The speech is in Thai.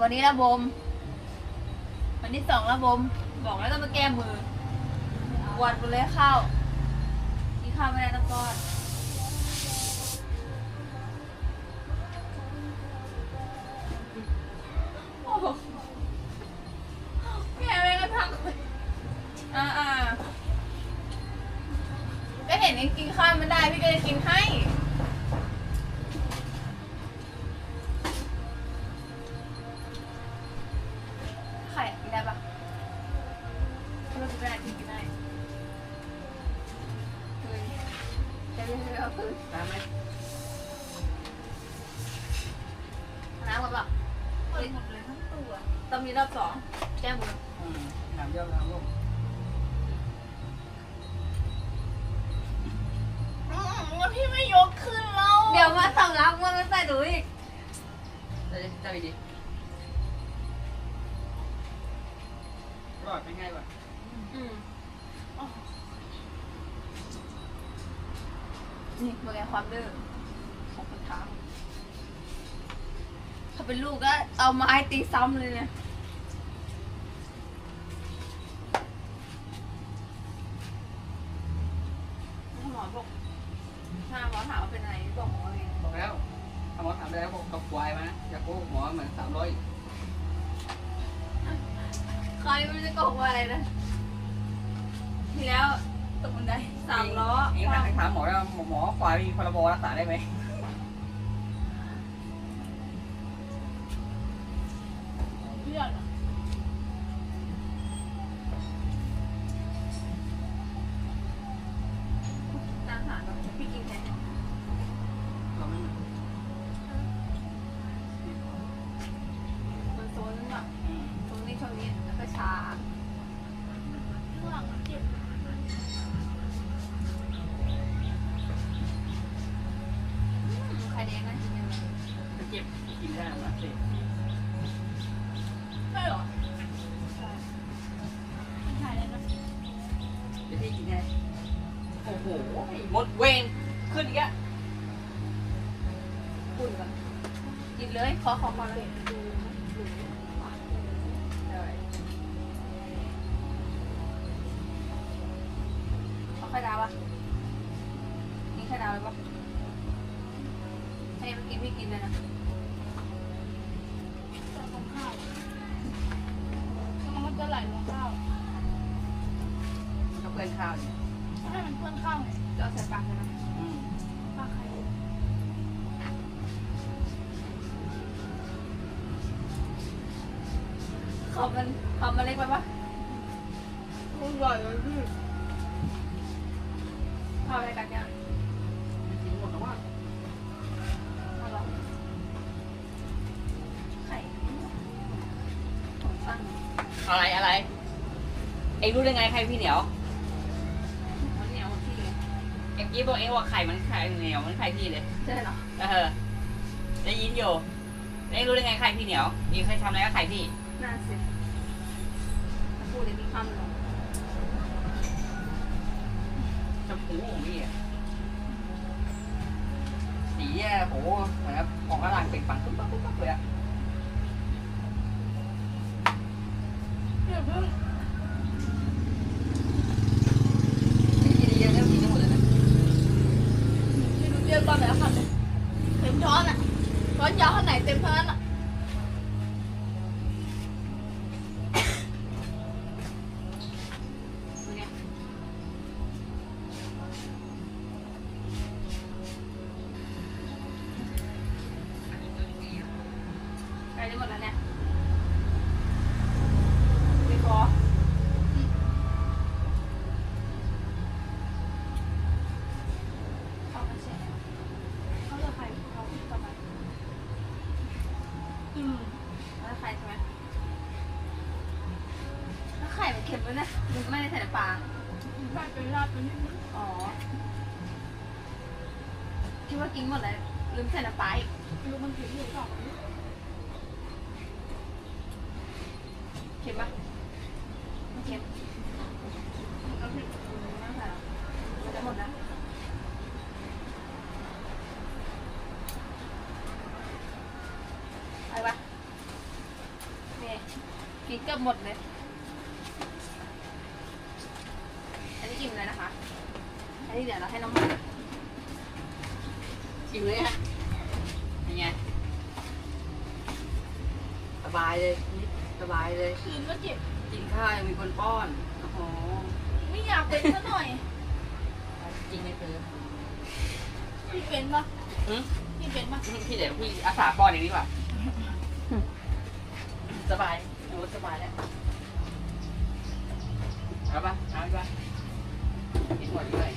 วันนี้ระบม วันที่สองระบม บอกแล้วต้องมาแก้มือวันไปเลยข้าวกินข้าวไม่ได้ต้องก้อนโอ้โหแม่ไม่กระทั่งคนอ่าอ่าก็เห็นยังกินข้าวไม่ได้พี่ก็เลยกินให้ น้ำไหมน้ำกับแบบเปิดหมดเลยทั้งตัวต้องมีรอบสองแก้มืออืมน้ำเยอะน้ำลูกอืมแล้วพี่ไม่ยกขึ้นเราเดี๋ยวมาสำลักมันมาใส่หนูอีกจะจะไปดิรอดเป็นไงวะอืม นี่เป็นไงความดื้อของคนท้าถ้าเป็นลูกก็เอาไม้ตีซ้ำเลยเนี่ยหมอบอกถ้าหมอถามว่าเป็นอะไรบอกหมอเลยบอกแล้วหมอถามไปแล้วบอกกับควายมานะอยากโกหกหมอเหมือนสามร้อย ใครไม่รู้จะโกหกว่าอะไรนะ ทีแล้วตกบันได สามล้อเองนะถามหมอว่าหมอควายมีพรบรักษาได้ไหมเลือดตามหาแบบพี่กินแทนเราไม่มันโซนแบบโซนนี้ช่วงนี้แล้วก็ชา เจ็บกินได้หรอสิใช่หรอมันถ่ายเลยนะจะที่กินได้โอ้โหหมดเวรขึ้นอีกแล้วๆอุ่นก่อนกินเลยขอขอขอเลยด้ขอไข่ดาวอะนี่ไข่ดาวเลยปะให้มันกินพี่กินเลยนะ พื่อนข้าวเนี่ยให้มันเพื่อนข้าวไงจะเอาใส่ปากเลยนะอืมปลาไข่เขามันเขามันเล็กไปปะมันใหญ่เลยพี่เข้าอะไรกันเนี่ยกินหมดแล้วว่าเอาลองไข่ของตั้งอะไรอะไร เอ็งรู้ได้ไงใครพี่เหนียว มันเหนียวที่เลย เอ็งกี้บอกเอ็งว่าไข่มันไข่เหนียวมันไข่พี่เลยใช่เหรอเออได้ยินอยู่แล้วเอ็งรู้ได้ไงไข่พี่เหนียวเอ็งเคยทำอะไรกับไข่พี่น่าสิถ้าพูดเลยมีคำหรอชมพูของพี่อะสีอะโหเหมือนกับของกระลังเป็นปังปุ๊บปั๊บปุ๊บปั๊บเลย ใกล้หมดแล้วเนี่ยไม่ขอเข้ามาแชร์เขาจะไข่เขาต่อไปอืมแล้วไข่ใช่ไหมแล้วไข่มันเค็มไหมเนี่ยมันไม่ได้ใส่น้ำปลาราดไปราดไปนิดนึงอ๋อ คิดว่ากินหมดเลยลืมใส่น้ำปลาอีก ไม่รู้มันผิดหรือเปล่า ปะไม่เค็มเอาผิดไม่ต้องใส่หรอกมันจะหมดนะไปปะเกือบหมดเลย อันนี้อิ่มเลยนะคะ อันนี้เดี๋ยวเราให้น้องหมาชิมเลยฮะเป็นไงสบายเลย บายเลยคืนก็เจ็บ กินข้าวยังมีคนป้อน โอ้โห ไม่อยากเป็นซะหน่อยจริงไหมเธอพี่เป็นปะหึพี่เป็นปะพี่เดี๋ยวพี่อาสาป้อนเองดีกว่า สบายโอ้สบายแล้วเอาปะเอาไปปะกินหมดด้วย